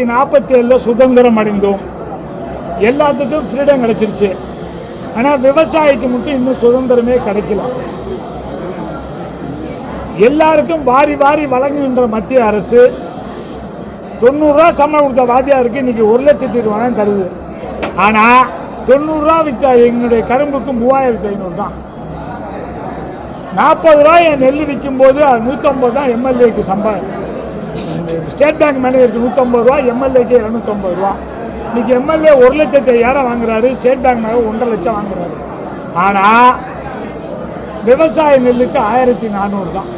நாற்பத்தி ஏழில் சுதந்திரம் அடைந்தோம். எல்லாத்துக்கும் ஃப்ரீடம் கிடைச்சிருச்சு. ஆனால் விவசாயிக்கு மட்டும் இன்னும் சுதந்திரமே கிடைக்கல. எல்லாருக்கும் வாரி வாரி வழங்குகின்ற மத்திய அரசு தொண்ணூறுரூவா சம்பளம் கொடுத்த வாத்தியாருக்கு இன்னைக்கு ஒரு லட்சத்தி இருபதாயிரம் தருது. ஆனால் தொண்ணூறுரூவா வித்த எங்களுடைய கரும்புக்கு மூவாயிரத்தி ஐநூறு தான். நாற்பது ரூபாய் என் நெல் விற்கும்போது அது நூற்றம்பது தான் எம்எல்ஏக்கு சம்பளம். ஸ்டேட் பேங்க் மேனேஜருக்கு நூற்றம்பது ரூபா எம்எல்ஏக்கு இரநூத்தம்பது ரூபா. இன்றைக்கி எம்எல்ஏ ஒரு லட்சத்தை ஐயாயிரம் வாங்குறாரு ஸ்டேட் பேங்க் மேலே ஒன்றரை லட்சம் வாங்குறாரு. ஆனால் விவசாய நெல்லுக்கு ஆயிரத்தி நானூறு தான்.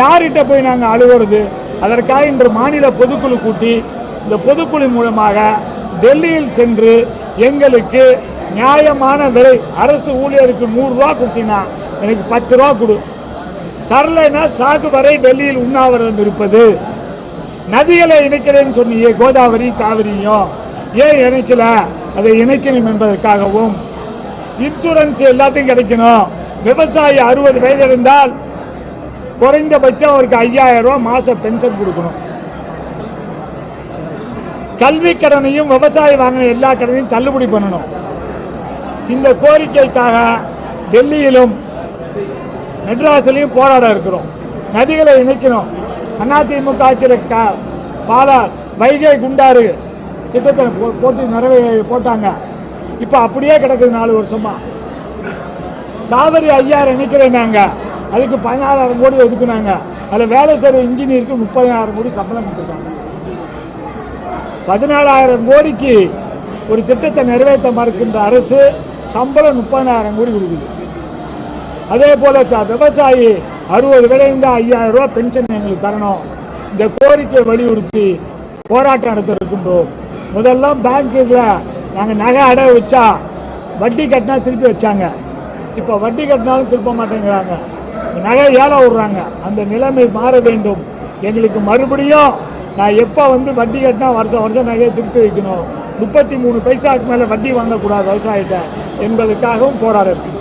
யார்கிட்ட போய் நாங்கள் அழுகிறது அதற்காக இன்று மாநில பொதுக்குழு கூட்டி இந்த பொதுக்குழு மூலமாக டெல்லியில் சென்று எங்களுக்கு நியாயமான விலை அரசு ஊழியருக்கு நூறுரூவா கொடுத்தினா எனக்கு பத்து ரூபா கொடு. தரலைன்னா சாகு வரை டெல்லியில் உண்ணாவிரதம் இருப்பது. நதிகளை இணைக்கிறேன்னு சொன்னியே கோதாவரி காவிரியும் ஏன் இணைக்கல? அதை இணைக்கணும் என்பதற்காகவும் இன்சூரன்ஸ் எல்லாத்தையும் கிடைக்கணும். விவசாயி அறுபது வயது இருந்தால் குறைந்தபட்சம் அவருக்கு ஐயாயிரம் ரூபா மாச பென்ஷன் கொடுக்கணும். கல்வி கடனையும் விவசாயி வாங்கின எல்லா கடனையும் தள்ளுபடி பண்ணணும். இந்த கோரிக்கைக்காக டெல்லியிலும் மெட்ராஸ்லையும் போராட இருக்கிறோம். நதிகளை இணைக்கணும். அதிமுக ஆட்சியில் பாலா வைகை குண்டாறு திட்டத்தை போ- போட்டு நிறைவே போட்டாங்க. இப்போ அப்படியே கிடக்குது நாலு வருஷமா. காவிரி ஐயாயிரம் இணைக்கிறேன்னாங்க அதுக்கு பதினாறாயிரம் கோடி ஒதுக்குனாங்க. அதில் வேலை செய்கிற இன்ஜினியருக்கு முப்பதாயிரம் கோடி சம்பளம் கொடுத்துருக்காங்க. பதினாலாயிரம் கோடிக்கு ஒரு திட்டத்தை நிறைவேற்ற மறுக்கின்ற அரசு சம்பளம் முப்பதாயிரம் கோடி கொடுக்குது. அதே போல த- விவசாயி அறுபது விலைந்த ஐயாயிரம் ரூபா பென்ஷன் எங்களுக்கு தரணும். இந்த கோரிக்கை வலியுறுத்தி போராட்டம் நடத்த இருக்கின்றோம் முதல்ல பேங்க்குல நாங்கள் நகை அடகு வச்சா வட்டி கட்டினா திருப்பி வச்சாங்க. இப்போ வட்டி கட்டினாலும் திருப்ப மாட்டேங்கிறாங்க. நகை ஏழை விடுறாங்க. அந்த நிலைமை மாற வேண்டும். எங்களுக்கு மறுபடியும் நான் எப்போ வந்து வட்டி கட்டினா வருஷம் வருஷம் நகையை திருப்பி வைக்கணும். முப்பத்தி மூணு பைசாவுக்கு மேலே வட்டி வாங்கக்கூடாது விவசாயிகிட்ட. என்பதற்காகவும் போராட இருக்கு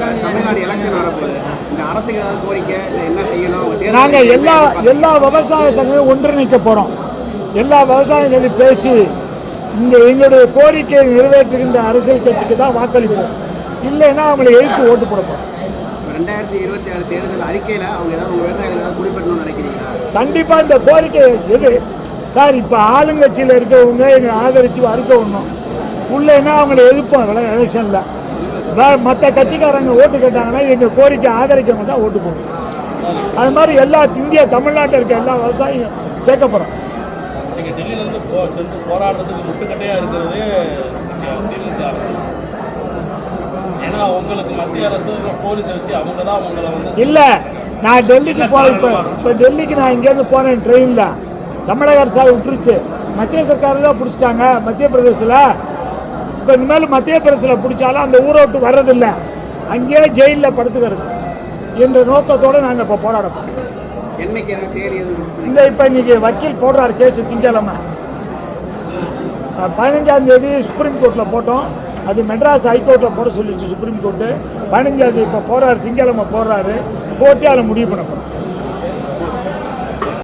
தமிழ்நாடு எலெக்ஷன் வரப்போகுது. இந்த அரசுக்கு ஏதாவது கோரிக்கை என்ன செய்யணும் நாங்கள் எல்லா? எல்லா விவசாய சங்கமும் ஒன்றிணைக்க போகிறோம் எல்லா விவசாயம் சொல்லி பேசி இந்த எங்களுடைய கோரிக்கையை நிறைவேற்றுகின்ற அரசியல் கட்சிக்கு தான் வாக்களிப்போம். இல்லைன்னா அவங்களை எதிர்த்து ஓட்டு போட போகிறோம் இப்ப ரெண்டாயிரத்தி இருபத்தி ஆறு தேர்தல் அறிக்கையில அவங்க ஏதாவது விவசாயிகள் ஏதாவது குறிப்பிடணும்னு நினைக்கிறீங்களா? கண்டிப்பாக இந்த கோரிக்கை எது? சார் இப்போ ஆளுங்கட்சியில் இருக்கிறவங்க எங்களை ஆதரித்து அறுக்க விடணும். உள்ளேன்னா அவங்களை எதிர்ப்போம் எலெக்ஷனில் மற்ற கட்சிக்காரங்க ஓட்டு கேட்டாங்கன்னா எங்கள் கோரிக்கை ஆதரிக்கவங்க தான் ஓட்டு போடணும் அது மாதிரி எல்லா இந்திய தமிழ்நாட்டில் இருக்க எல்லா விவசாயியும் கேட்க போகிறோம் நீங்கள் டெல்லியிலேருந்து போ சென்று போராடுறதுக்கு முட்டுக்கட்டையாக இருக்கிறது இங்கே திமுக அரசு. ஏன்னா உங்களுக்கு மத்திய அரசு போலீஸை வச்சு அவங்க தான் உங்களை வந்து இல்லை நான் டெல்லிக்கு போ இப்போ இப்போ டெல்லிக்கு நான் இங்கேருந்து போனேன் ட்ரெயினில் தமிழக அரசாக விட்டுருச்சு. மத்திய சர்க்கார் தான் பிடிச்சிட்டாங்க. மத்திய பிரதேசத்தில் இப்போ இனிமேல் மத்திய பிரதேசத்தில் பிடிச்சாலும் அந்த ஊரை விட்டு வர்றதில்ல. அங்கேயே ஜெயிலில் படுத்துக்கிறது. என்ற நோக்கத்தோடு நாங்கள் இப்போ போராடப்போம் இந்த இப்போ இன்னைக்கு வக்கீல் போடுறார் கேஸ் திங்கக்கிழமை. அஹ், பதினஞ்சாம் தேதி சுப்ரீம் கோர்ட்டில் போட்டோம். அது மெட்ராஸ் ஹைகோர்ட்டில் போட சொல்லிடுச்சு சுப்ரீம் கோர்ட்டு. பதினஞ்சாம் தேதி இப்போ போடுறாரு திங்கக்கிழமை போடுறாரு. போட்டு அதை முடிவு பண்ண போகிறோம்